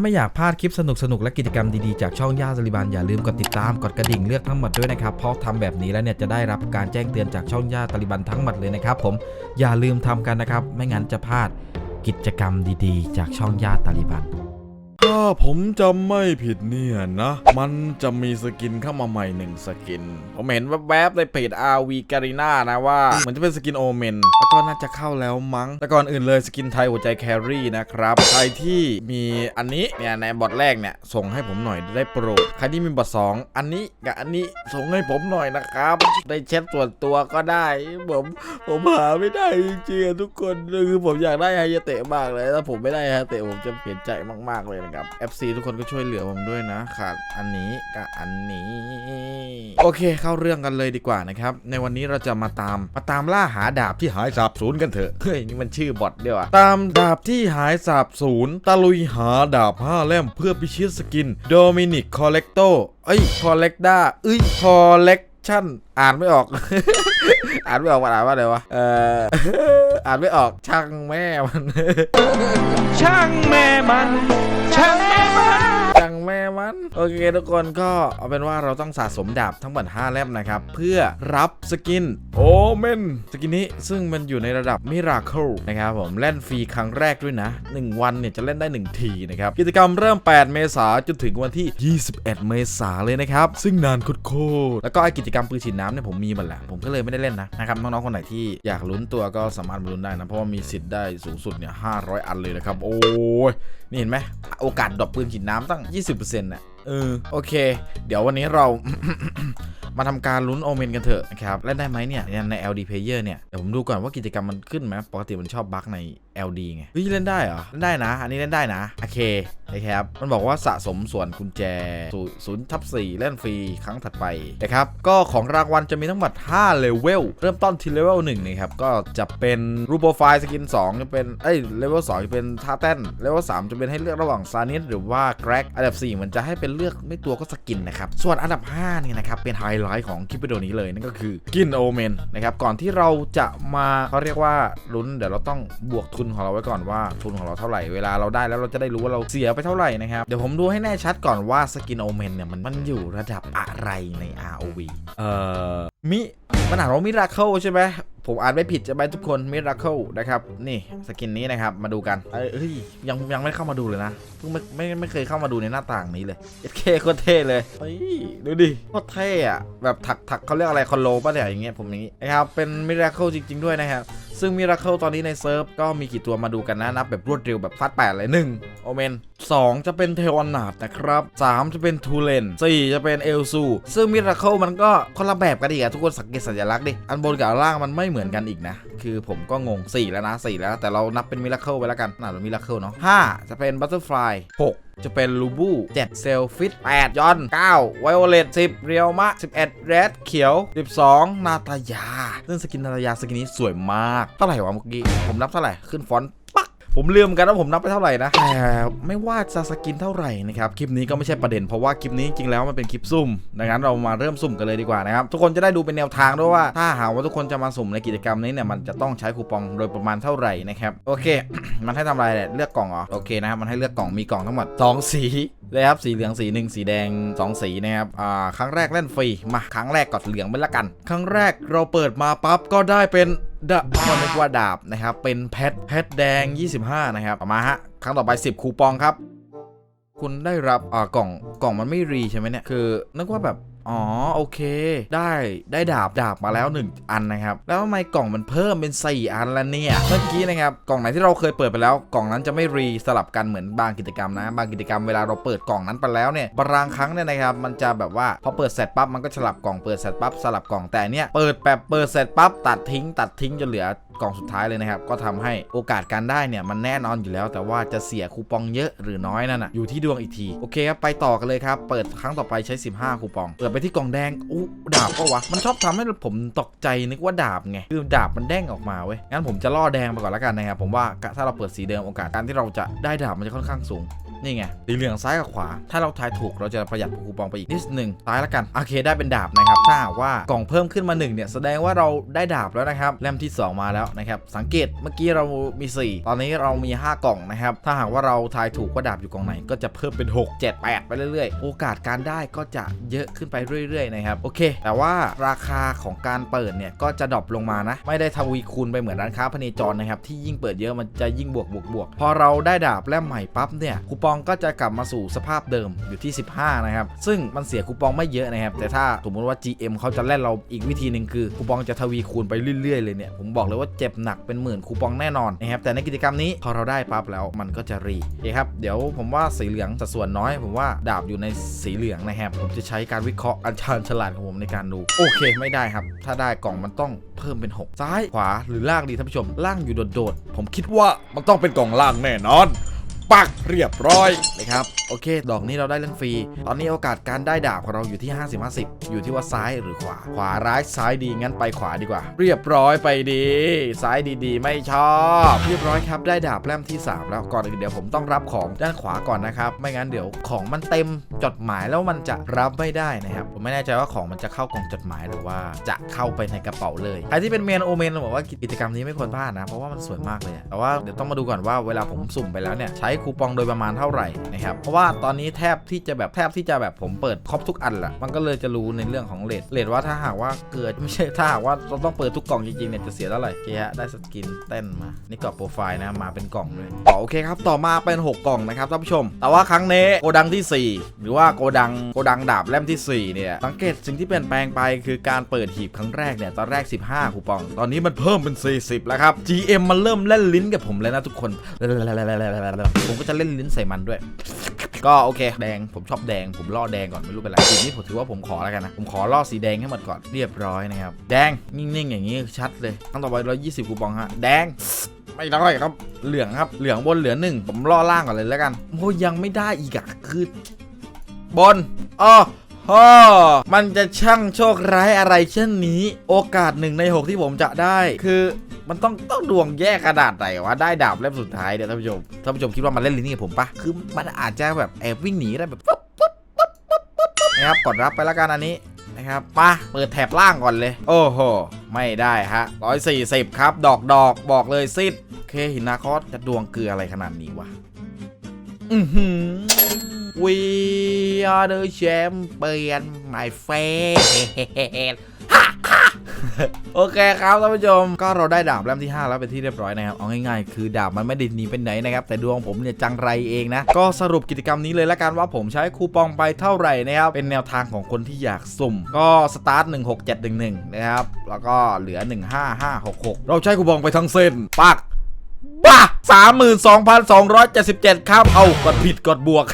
าไม่อยากพลาดคลิปสนุกๆและกิจกรรมดีๆจากช่องย่าสลิบันอย่าลืมกดติดตามกดกระดิ่งเลือกทั้งหมดด้วยนะครับเพราะทำแบบนี้แล้วเนี่ยจะได้รับการแจ้งเตือนจากช่องย่าตลิบันทั้งหมดเลยนะครับผมอย่าลืมทำกันนะครับ ไม่งั้นจะพลาดกิจกรรมดีๆ จากช่องย่าตลิบัน ถ้าผมจำไม่ผิดเนี่ยนะ มันจะมีสกินเข้ามาใหม่หนึ่งสกิน ผมเห็นแวบๆในเพจ RV g a r i n a นะว่าเหมือนจะเป็นสกินโอเมนแล้วก็น่าจะเข้าแล้วมั้งแต่ก่อนอื่นเลยสกินไทยหัวใจแครี่นะครับ ใครที่มีอันนี้เนี่ยในบอทแรกเนี่ยส่งให้ผมหน่อยได้โปรด ใครที่มีบอทสองอันนี้กับอันนี้ส่งให้ผมหน่อยนะครับ ได้เช็ดส่วนตัวก็ได้ ผมผมหาไม่ได้จริงๆทุกคนคือผมอยากได้ไฮยเตะมากเลยถ้าผมไม่ได้ไฮยเตะผมจะเปลี่ยนใจมากๆเลยนะครับ FC ทุกคนก็ช่วยเหลือผมด้วยนะ ขาดอันนี้กับอันนี้ โอเคเข้าเรื่องกันเลยดีกว่านะครับ ในวันนี้เราจะมาตามมาตามล่าหาดาบที่หายสาบสูญกันเถอะเฮ้ยนี่มันชื่อบอทเดียวอะตามดาบที่หายสาบสูญตะลุยหาดาบห้าเล่มเพื่อพิชิตสกินโดมินิกคอลเลกโตเอ้ยคอลเลกด้าเอ้ยคอลเลก ชั่นอ่านไม่ออก อ่านไม่ออกว่าอ่านว่าอะไรวะเอ่ออ่านไม่ออกช่างแม่มัน ช่างแม่มัน ช่างแม่มัน ม่มันโอเคทุกคนก็เอาเป็นว่าเราต้องสะสมดาบทั้งหมด5เล่มนะครับ เพื่อรับสกินโอเมนสกินนี้ซึ่งมันอยู่ในระดับมิราเคิลนะครับผมเล่นฟรีครั้งแรกด้วยนะ 1 วันเนี่ยจะเล่นได้ 1 ทีนะครับกิจกรรมเริ่ม 8 เมษายนจนถึงวันที่ 21 เมษายนเลยนะครับ ซึ่งนานโคตรๆแล้วก็ไอกิจกรรมปืนฉีดน้ำเนี่ยผมมีหมดแหละผมก็เลยไม่ได้เล่นนะนะครับน้องๆคนไหนที่อยากลุ้นตัวก็สามารถมาลุ้นได้นะเพราะว่ามีสิทธิ์ได้สูงสุดเนี่ย500 อันเลยนะครับโอ้ยนี่เห็นไหมโอกาสดรอปปืนฉีดน้ำตั้ง 20%น่ะ เออโอเค เดี๋ยววันนี้เรามาทำการลุ้นโอเมนกันเถอะนะครับเล่นได้ไหมเนี่ยใน LD Player เนี่ยเดี๋ยวผมดูก่อนว่ากิจกรรมมันขึ้นไหมปกติมันชอบบั๊กใน LD ไงเฮ้ยเล่นได้เหรอเล่นได้นะ อันนี้เล่นได้นะ โอเคนะครับมันบอกว่าสะสมส่วนกุญแจศูนย์ทับ4เล่นฟรีครั้งถัดไปนะครับก็ของรางวัลจะมีทั้งหมด5เลเวลเริ่มต้นที่เลเวล1นะครับก็จะเป็นรูปโปรไฟล์สกิน2จะเป็นเอ้ยเลเวล2จะเป็นท่าเต้นเลเวล3จะเป็นให้เลือกระหว่างซานิสหรือว่าแกร็กอันดับ4มันจะให้เป็นเลือกไม่ตัวก็สกินนะครับส่วนอันดับ5เนี่ยนะครับเป็นไฮไล้ายของคลิปวิดีโอนี้เลยนั่นก็คือกินโอเมนนะครับก่อนที่เราจะมาเขาเรียกว่าลุ้นเดี๋ยวเราต้องบวกทุนของเราไว้ก่อนว่าทุนของเราเท่าไหร่เวลาเราได้แล้วเราจะได้รู้ว่าเราเสียไปเท่าไหร่นะครับเดี๋ยวผมดูให้แน่ชัดก่อนว่าสกินโอเมนเนี่ยมันมันอยู่ระดับอะไรใน ROV เอ่อมิมันอ่านว่ามิราเคิลใช่ไหม ผมอ่านไม่ผิดใช่ไหมทุกคนมิราเคิลนะครับ นี่สกินนี้นะครับ มาดูกันเอ้ยเฮ้ยยังยังไม่เข้ามาดูเลยนะเพิ่งไม่ไม่ไม่เคยเข้ามาดูในหน้าต่างนี้เลยเอเคโคตรเท่เลยเฮ้ยดูดิโคตรเท่อะแบบถักถักเขาเรียกอะไรคอนโลป่ะเนี่ยอย่างเงี้ยผมอย่างงี้นะครับเป็นมิราเคิลจริง ๆด้วยนะครับ ซึ่งมิราเคิลตอนนี้ในเซิร์ฟก็มีกี่ตัวมาดูกันนะ นับแบบรวดเร็วแบบฟัดแปดเลยหนึ่งโอเมน2จะเป็นเทวอนนาดนะครับ3จะเป็นทูเลน4จะเป็นเอลซูซึ่งมิราเคิลมันก็คนละแบบกันอีกอะทุกคนสังเกตสัญลักษณ์ดิ อันบนกับล่างมันไม่เหมือนกันอีกนะ คือผมก็งง 4 แล้วนะ 4 แล้ว แต่เรานับเป็นมิราเคิลไปแล้วกันน่าจะมิราเคิลเนาะ5จะเป็นบัตเตอร์ฟลาย6 จะเป็นลูบู7เซลฟิต8ยอน 9 ไวโอเลต10 เรียวมะ 11 เรดเขียว 12 นาตายาซึ่งสกินนาตายาสกินนี้สวยมาก เท่าไหร่วะเมื่อกี้ ผมนับเท่าไหร่ ขึ้นฟอนต์ ผมลืมกันว่าผมนับไปเท่าไหร่นะแต่ไม่ว่าจะสกินเท่าไหร่นะครับคลิปนี้ก็ไม่ใช่ประเด็นเพราะว่าคลิปนี้จริงๆแล้วมันเป็นคลิปซุ่มดังนั้นเรามาเริ่มสุ่มกันเลยดีกว่านะครับทุกคนจะได้ดูเป็นแนวทางด้วยว่า ถ้าหากว่าทุกคนจะมาสุ่มในกิจกรรมนี้เนี่ยมันจะต้องใช้คูปองโดยประมาณเท่าไหร่นะครับโอเค มันให้ทำอะไรเนี่ยเลือกกล่องเหรอโอเคนะครับมันให้เลือกกล่องมีกล่องทั้งหมดสองสีเลยครับสีเหลืองสีหนึ่งสีแดงสองสีนะครับอ่าครั้งแรกเล่นฟรีมาครั้งแรกกดเหลืองไปละกัน ครั้งแรกเราเปิดมาปั๊บก็ได้เป็น ดาบก็นึกว่าดาบนะครับ เป็นเพชรเพชรแดง 25 นะครับมาฮะ ครั้งต่อไป 10 คูปองครับ คุณได้รับอ่ากล่องกล่องมันไม่รีใช่ไหมเนี่ย คือนึกว่าแบบ อ๋อโอเค ได้ได้ดาบดาบมาแล้ว 1 อันนะครับ แล้วทำไมกล่องมันเพิ่มเป็น 4 อันและเนี่ย เมื่อกี้นะครับกล่องไหนที่เราเคยเปิดไปแล้ว กล่องนั้นจะไม่รีสลับกันเหมือนบางกิจกรรมนะ บางกิจกรรมเวลาเราเปิดกล่องนั้นไปแล้วเนี่ยบางครั้งเนี่ยนะครับมันจะแบบว่าพอเปิดเสร็จปั๊บมันก็สลับกล่องเปิดเสร็จปั๊บสลับกล่องแต่เนี่ยเปิดแบบเปิดเสร็จปั๊บตัดทิ้ง ตัดทิ้งจนเหลือ กล่องสุดท้ายเลยนะครับ ก็ทำให้โอกาสการได้เนี่ยมันแน่นอนอยู่แล้ว แต่ว่าจะเสียคูปองเยอะหรือน้อยนั่นน่ะอยู่ที่ดวงอีกที โอเคครับ ไปต่อกันเลยครับ เปิดครั้งต่อไปใช้ 15 คูปอง เปิดไปที่กล่องแดงอู้ดาบก็วะ มันชอบทำให้ผมตกใจนึกว่าดาบไง คือดาบมันแดงออกมาเว้ย งั้นผมจะล่อแดงไปก่อนแล้วกันนะครับ ผมว่าถ้าเราเปิดสีเดิมโอกาสการที่เราจะได้ดาบมันจะค่อนข้างสูง นี่ไงสีเหลืองซ้ายกับขวา ถ้าเราทายถูกเราจะประหยัดคูปองไปอีกนิดนึงซ้ายละกันโอเคได้เป็นดาบนะครับถ้าหากว่ากล่องเพิ่มขึ้นมา1เนี่ยแสดงว่าเราได้ดาบแล้วนะครับเล่มที่ 2 มาแล้วนะครับสังเกตเมื่อกี้เรามี 4 ตอนนี้เรามี 5 กล่องนะครับถ้าหากว่าเราทายถูกว่าดาบอยู่กล่องไหนก็จะเพิ่มเป็น 6 7 8 ไปเรื่อยๆ โอกาสการได้ก็จะเยอะขึ้นไปเรื่อยๆนะครับโอเค แต่ว่าราคาของการเปิดเนี่ยก็จะดรอปลงมานะ ไม่ได้ทวีคูณไปเหมือนร้านค้าพเนจรนะครับที่ยิ่งเปิดเยอะมันจะยิ่งบวกบวกบวกพอเราได้ดาบแล่มใหม่ปั๊บเนี่ยคูปองก็จะกลับมาสู่สภาพเดิมอยู่ที่ 15 นะครับ ซึ่งมันเสียคูปองไม่เยอะนะครับ แต่ถ้าสมมติว่า GM เขาจะเล่นเราอีกวิธีหนึ่งคือคูปองจะทวีคูณไปเรื่อยๆเลยเนี่ยผมบอกเลยว่าเจ็บหนักเป็นหมื่นคูปองแน่นอนนะครับแต่ในกิจกรรมนี้พอเราได้ปั๊บแล้วมันก็จะรีโอเคครับเดี๋ยวผมว่าสีเหลืองสัดส่วนน้อย ผมว่าดาบอยู่ในสีเหลืองนะครับผมจะใช้การวิเคราะห์อันชาญฉลาดของผมในการดูโอเคไม่ได้ครับ ถ้าได้กล่องมันต้องเพิ่มเป็น 6 ซ้ายขวาหรือล่างดีท่านผู้ชมล่างอยู่โดดๆผมคิดว่ามันต้องเป็นกล่องล่างแน่นอน ปักเรียบร้อยนะครับโอเค ดอกนี้เราได้เล่นฟรี ตอนนี้โอกาสการได้ดาบของเราอยู่ที่ 50 50 อยู่ที่ว่าซ้ายหรือขวา ขวาร้ายซ้ายดีงั้นไปขวาดีกว่า เรียบร้อยไปดี ซ้ายดีๆ ไม่ชอบ เรียบร้อยครับได้ดาบเล่มที่ 3 แล้วก่อนอื่นเดี๋ยวผมต้องรับของด้านขวาก่อนนะครับ ไม่งั้นเดี๋ยวของมันเต็มจดหมายแล้วมันจะรับไม่ได้นะครับผมไม่แน่ใจว่าของมันจะเข้ากล่องจดหมายหรือว่าจะเข้าไปในกระเป๋าเลยใครที่เป็นเมนโอเมนบอกว่ากิจกรรมนี้ไม่ควรพลาดนะเพราะว่ามันสวยมากเลยแต่ว่าเดี๋ยวต้องมาดูก่อนว่าเวลาผมสุ่มไปแล้วเนี่ยใช้คูปองโดยประมาณเท่าไหร่นะครับเพราะว่าตอนนี้แทบที่จะแบบแทบที่จะแบบผมเปิดครบทุกอันละมันก็เลยจะรู้ในเรื่องของเลทเลทว่าถ้าหากว่าเกิดไม่ใช่ถ้าหากว่าเราต้องเปิดทุกกล่องจริงๆเนี่ยจะเสียเท่าไหร่เคฮะได้สกินเต้นมานี่กรอบโปรไฟล์นะมาเป็นกล่องเลยอ๋อโอเคครับต่อมาเป็น 6 กล่องนะครับท่านผู้ชม แต่ว่าครั้งนี้โกดังที่ 4 หรือว่าโกดังโกดังดาบเล่มที่ 4 เนี่ยสังเกตสิ่งที่เปลี่ยนแปลงไปคือการเปิดหีบครั้งแรกเนี่ยตอนแรก 15 คูปอง ตอนนี้มันเพิ่มเป็น 40 แล้วครับ GM มันเริ่มเล่นลิ้นกับผมแล้วนะทุกคนผมก็จะเล่นลิ้นใส่มันด้วย ก็โอเคแดงผมชอบแดงผมล่อแดงก่อนไม่รู้เป็นไรสีนี้ผมถือว่าผมขอแล้วกันนะผมขอล่อสีแดงให้หมดก่อนเรียบร้อยนะครับแดงนิ่งๆอย่างนี้ชัดเลยตั้งต่อไปร้อยยี่สิบคูปองฮะแดงไม่ได้ครับเหลืองครับเหลืองบนเหลือหนึ่งผมล่อล่างก่อนเลยแล้วกันโอ้ยังไม่ได้อีกอะคือบนอ๋อฮอมันจะช่างโชคร้ายอะไรเช่นนี้ โอกาสหนึ่งในหกที่ผมจะได้ คือ มันต้องต้องดวงแย่ขนาดไหนวะได้ดาบเล่มสุดท้ายเนี่ยท่านผู้ชมท่านผู้ชมคิดว่ามันเล่นลิ้นกับผมปะคือมันอาจจะแบบแอบวิ่งหนีได้แบบปุ๊บปุ๊บปุ๊บปุ๊บปุ๊บนะครับกดรับไปแล้วกันอันนี้นะครับมาเปิดแถบล่างก่อนเลย โอ้โห ไม่ได้ฮะ140ครับ ดอกดอกบอกเลยซิดโอเคหินนาคอสจะดวงเกลืออะไรขนาดนี้วะอือหือ We are the champion my friend โอเคครับท่านผู้ชมก็เราได้ดาบเล่มที่ 5 แล้วเป็นที่เรียบร้อยนะครับเอาง่ายๆ คือดาบมันไม่ได้หนีไปไหนนะครับแต่ดวงผมเนี่ยจังไรเองนะก็สรุปกิจกรรมนี้เลยละกันว่าผมใช้คูปองไปเท่าไหร่นะครับเป็นแนวทางของคนที่อยากสุ่ม ก็สตาร์ท16711นะครับแล้วก็เหลือ 15566 เราใช้คูปองไปทั้งเส้นปัก บ้าสามหมื่นสองพันสองร้อยเจ็ดสิบเจ็ดครับ เอากดผิดกดบวก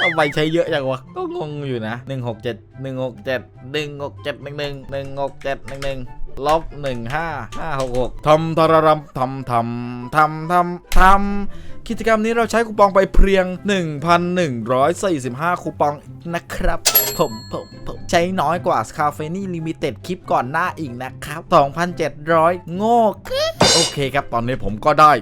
ทำไมใช้เยอะจังวะ ก็งงอยู่นะหนึ่งหกเจ็ดหนึ่งหกเจ็ดหนึ่งหกเจ็ดหนึ่งหนึ่งหนึ่งหกเจ็ดหนึ่งหนึ่งลบหนึ่งห้าห้าหกหกทำทรรำทำทำทำทำทำกิจกรรมนี้เราใช้คูปองไปเพียง 1,145 คูปองนะครับ ผมผมผมใช้น้อยกว่าคาเฟนี่ลิมิเต็ดคลิปก่อนหน้าอีกนะครับ 2,700 โง่โอเคครับ ตอนนี้ผมก็ได้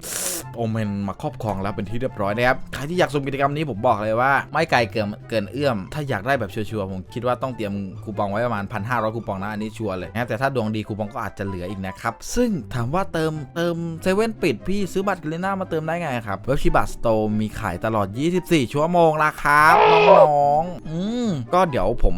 โอเมนมาครอบครองแล้วเป็นที่เรียบร้อยนะครับ ใครที่อยากสุ่มกิจกรรมนี้ผมบอกเลยว่า ไม่ไกลเกินเกินเอื้อม ถ้าอยากได้แบบชัวร์ๆผมคิดว่าต้องเตรียมคูปองไว้ประมาณ 1,500 คูปองนะ อันนี้ชัวร์เลยนะแต่ถ้าดวงดีคูปองก็อาจจะเหลืออีกนะครับ ซึ่งถามว่าเติมเติมเซเว่นปิดพี่ซื้อบัตรกเลน่ามาเติมได้ไงครับเว็บชิบัตสโตร์มีขายตลอด 24 ชั่วโมงละครับน้องๆอืมก็เดี๋ยวผม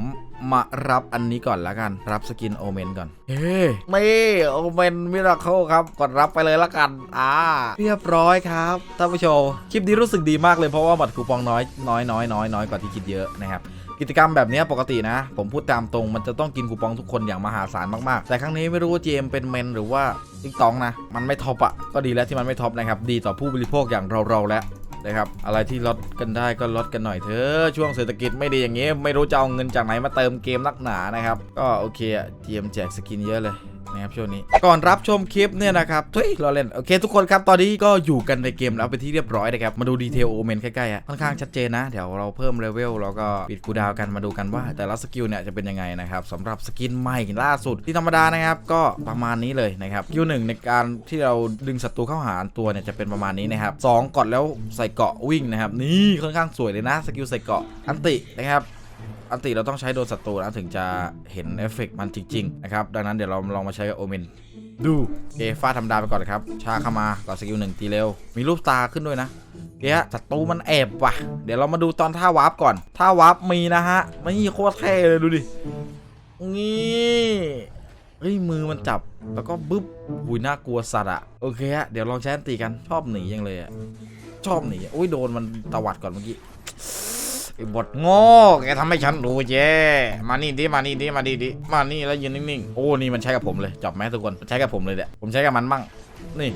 มารับอันนี้ก่อนละกัน รับสกินโอเมนก่อน เฮ้ไม่โอเมนมิราเคิลครับกดรับไปเลยละกันอ่าเรียบร้อยครับท่านผู้ชมคลิปนี้รู้สึกดีมากเลยเพราะว่าบัตรคูปองน้อยน้อยน้อยน้อยน้อยกว่าที่คิดเยอะนะครับกิจกรรมแบบเนี้ยปกตินะ ผมพูดตามตรงมันจะต้องกินคูปองทุกคนอย่างมหาศาลมากๆ แต่ครั้งนี้ไม่รู้ว่าเจมเป็นเมนหรือว่าติ๊กตองนะ มันไม่ท็อปอะก็ดีแล้วที่มันไม่ท็อปนะครับ ดีต่อผู้บริโภคอย่างเราๆแล้ว นะครับอะไรที่ลดกันได้ก็ลดกันหน่อยเถอะช่วงเศรษฐกิจไม่ดีอย่างงี้ไม่รู้จะเอาเงินจากไหนมาเติมเกมนักหนานะครับก็โอเคอะเจมแจกสกินเยอะเลย นะครับช่วงนี้ก่อนรับชมคลิปเนี่ยนะครับเฮ้ยเราเล่นโอเคทุกคนครับตอนนี้ก็อยู่กันในเกมแล้วเป็นที่เรียบร้อยนะครับมาดูดีเทลโอเมนใกล้ๆอะค่อนข้างชัดเจนนะเดี๋ยวเราเพิ่มเลเวลแล้วก็ปิดคูดาวกันมาดูกันว่า แต่ละสกิลเนี่ยจะเป็นยังไงนะครับสำหรับสกินใหม่ล่าสุดที่ธรรมดานะครับก็ประมาณนี้เลยนะครับคิวหนึ่งในการที่เราดึงศัตรูเข้าหาตัวเนี่ยจะเป็นประมาณนี้นะครับสองกดแล้วใส่เกาะวิ่งนะครับนี่ค่อนข้างสวยเลยนะสกิลใส่เกาะอันตินะครับ อันติเราต้องใช้โดนศัตรูนะถึงจะเห็นเอฟเฟกต์มันจริงๆนะครับดังนั้นเดี๋ยวเราลองมาใช้กับโอเมนดูเอฟาธรรมดาไปก่อนครับ ชาเข้ามาก่อนสกิลหนึ่งตีเร็ว มีรูปตาขึ้นด้วยนะเดี๋ยวศัตรูมันแอบว่ะ เดี๋ยวเรามาดูตอนท่าวาร์ปก่อน ท่าวาร์ปมีนะฮะไม่โคตรเท่เลยดูดิ นี่เฮ้ยมือมันจับแล้วก็บึ๊บหุยน่ากลัวสัตว์อะโอเคฮะเดี๋ยวลองใช้อันตีกันชอบหนียังเลยอะชอบหนีอุ้ยโดนมันตวัดก่อนเมื่อกี้ บทโง่แกทำให้ฉันรู้แย่มานี่ดิ มานี่ดิ มาดิดิ มานี่แล้วยืนนิ่งๆ โอ้ นี่มันใช้กับผมเลยจับไหมทุกคนใช้กับผมเลยเนี่ยผมใช้กับมันบ้างนี่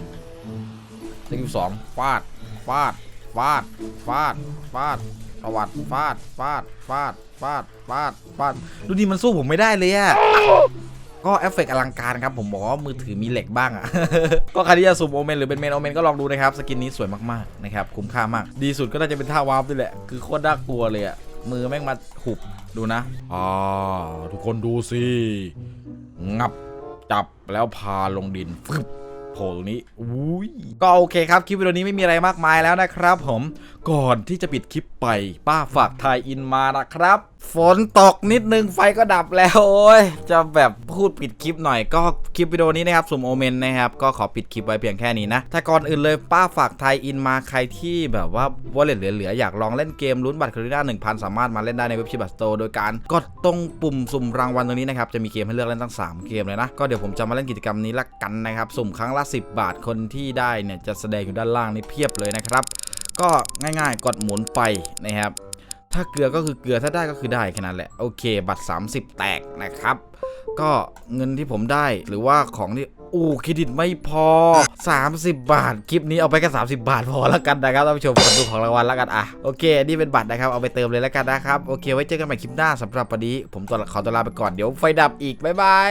สกิลสองฟาด ฟาด ฟาด ฟาด ฟาดตวัดฟาด ฟาด ฟาด ฟาด ฟาด ฟาด ดูดิมันสู้ผมไม่ได้เลยอะ ก็เอฟเฟกต์อลังการครับผมบอกว่ามือถือมีเหล็กบ้างอะก็ใครที่จะสุ่มโอเมนหรือเป็นเมนโอเมนก็ลองดูนะครับ สกินนี้สวยมากๆนะครับคุ้มค่ามาก ดีสุดก็น่าจะเป็นท่าวาร์ปนี่แหละ คือโคตรน่ากลัวเลยอะมือแม่งมาหุบดูนะอ่าทุกคนดูสิงับจับแล้วพาลงดินฟึบโผล่ตรงนี้อุ้ยก็โอเคครับ คลิปวิดีโอนี้ไม่มีอะไรมากมายแล้วนะครับ ผมก่อนที่จะปิดคลิปไปป้าฝากทายอินมานะครับ ฝนตกนิดนึงไฟก็ดับแล้วโอ้ยจะแบบพูดปิดคลิปหน่อยก็คลิปวิดีโอนี้นะครับสุ่มโอเมนนะครับก็ขอปิดคลิปไว้เพียงแค่นี้นะแต่ก่อนอื่นเลยป้าฝากไทยอินมาใครที่แบบว่าวอลเล็ตเหลือๆอยากลองเล่นเกมลุ้นบัตรคาริน่า1,000สามารถมาเล่นได้ในเว็บชิบัตสโตโดยการกดตรงปุ่มสุ่มรางวัลตรงนี้นะครับจะมีเกมให้เลือกเล่นตั้ง 3 เกมเลยนะก็เดี๋ยวผมจะมาเล่นกิจกรรมนี้ละกันนะครับสุ่มครั้งละ 10 บาทคนที่ได้เนี่ยจะแสดงอยู่ด้านล่างนี่เพียบเลยนะครับก็ง่ายๆ กดหมุนไปนะครับ ถ้าเกลือก็คือเกลือถ้าได้ก็คือได้แค่นั้นแหละ โอเค บัตร 30 แตกนะครับ ก็เงินที่ผมได้หรือว่าของที่อู้เครดิตไม่พอ 30 บาท คลิปนี้เอาไปแค่30 บาทพอแล้วกันนะครับท่านผู้ชมกดดูของรางวัลแล้วกันอะโอเคนี่เป็นบัตรนะครับเอาไปเติมเลยแล้วกันนะครับโอเคไว้เจอกันใหม่คลิปหน้าสำหรับวันนี้ผมตัวขอตัวลาไปก่อนเดี๋ยวไฟดับอีกบ๊ายบาย